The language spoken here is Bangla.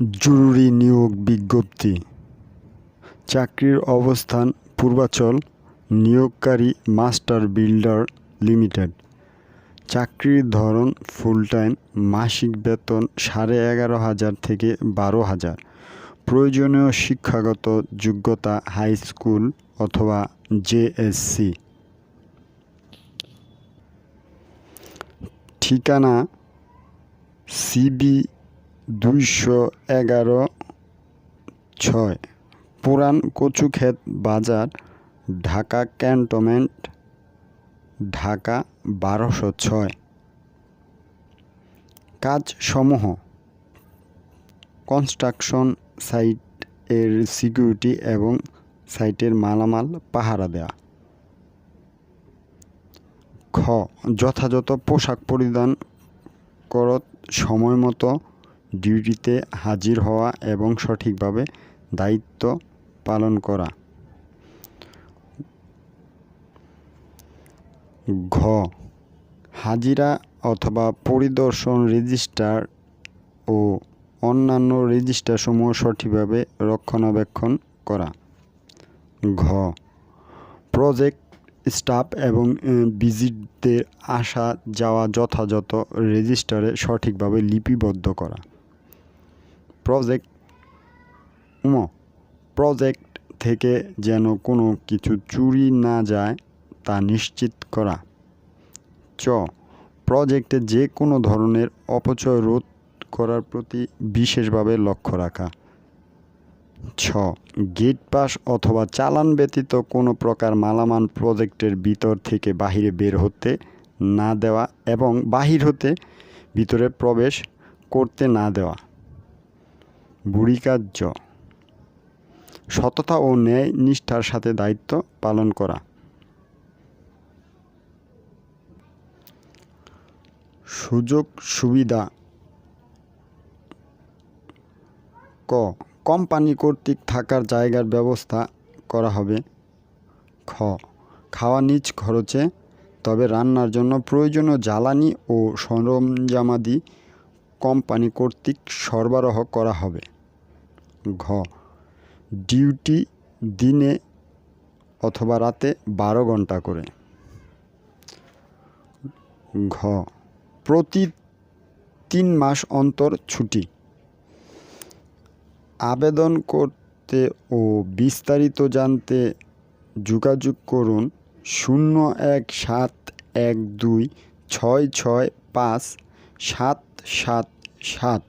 জরুরি নিয়োগ বিজ্ঞপ্তি। চাকরির অবস্থান পূর্বাচল, নিয়োগকারী মাস্টার বিল্ডার লিমিটেড। চাকরির ধরন ফুল টাইম মাসিক বেতন সাড়ে এগারো হাজার থেকে বারো হাজার। প্রয়োজনীয় শিক্ষাগত যোগ্যতা হাই স্কুল অথবা জেএসসি ঠিকানা, সিবি দুইশো এগারো, ছয়। পুরান কচুক্ষেত বাজার, ঢাকা ক্যান্টনমেন্ট, ঢাকা বারোশো ছয়। কাজসমূহ। কনস্ট্রাকশন সাইট এর সিকিউরিটি এবং সাইটের মালামাল পাহারা দেয়া। খ। যথাযথ পোশাক পরিধান করত সময় মতো ডিউটিতে হাজির হওয়া এবং সঠিকভাবে দায়িত্ব পালন করা। ঘ, হাজিরা অথবা পরিদর্শন রেজিস্টার ও অন্যান্য রেজিস্টারসমূহ সঠিকভাবে রক্ষণাবেক্ষণ করা। ঘ, প্রজেক্ট স্টাফ এবং ভিজিটদের আসা যাওয়া যথাযথ রেজিস্টারে সঠিকভাবে লিপিবদ্ধ করা। প্রজেক্ট ম প্রজেক্ট থেকে যেন কোনো কিছু চুরি না যায়, তা নিশ্চিত করা। চ প্রজেক্টে যে কোনো ধরনের অপচয় রোধ করার প্রতি বিশেষভাবে লক্ষ্য রাখা। ছ গেট পাস অথবা চালান ব্যতীত কোনো প্রকার মালামাল প্রজেক্টের ভিতর থেকে বাহিরে বের হতে না দেওয়া এবং বাহির হতে ভিতরে প্রবেশ করতে না দেওয়া। বুড়িকার্য। সততা ও ন্যায় নিষ্ঠার সাথে দায়িত্ব পালন করা। সুযোগ, সুবিধা। ক, কোম্পানি কর্তৃক থাকার জায়গার ব্যবস্থা করা হবে। খ, খাওয়া নিজ খরচে, তবে রান্নার জন্য প্রয়োজনীয় জ্বালানি ও সরঞ্জামাদি কোম্পানি কর্তৃক সরবরাহ করা হবে। ঘ। ডিউটি দিনে অথবা রাতে বারো ঘণ্টা করে। ঘ। প্রতি তিন মাস অন্তর ছুটি। আবেদন করতে ও বিস্তারিত জানতে যোগাযোগ করুন শূন্য এক সাত এক দুই ছয় ছয় পাঁচ সাত সাত সাত।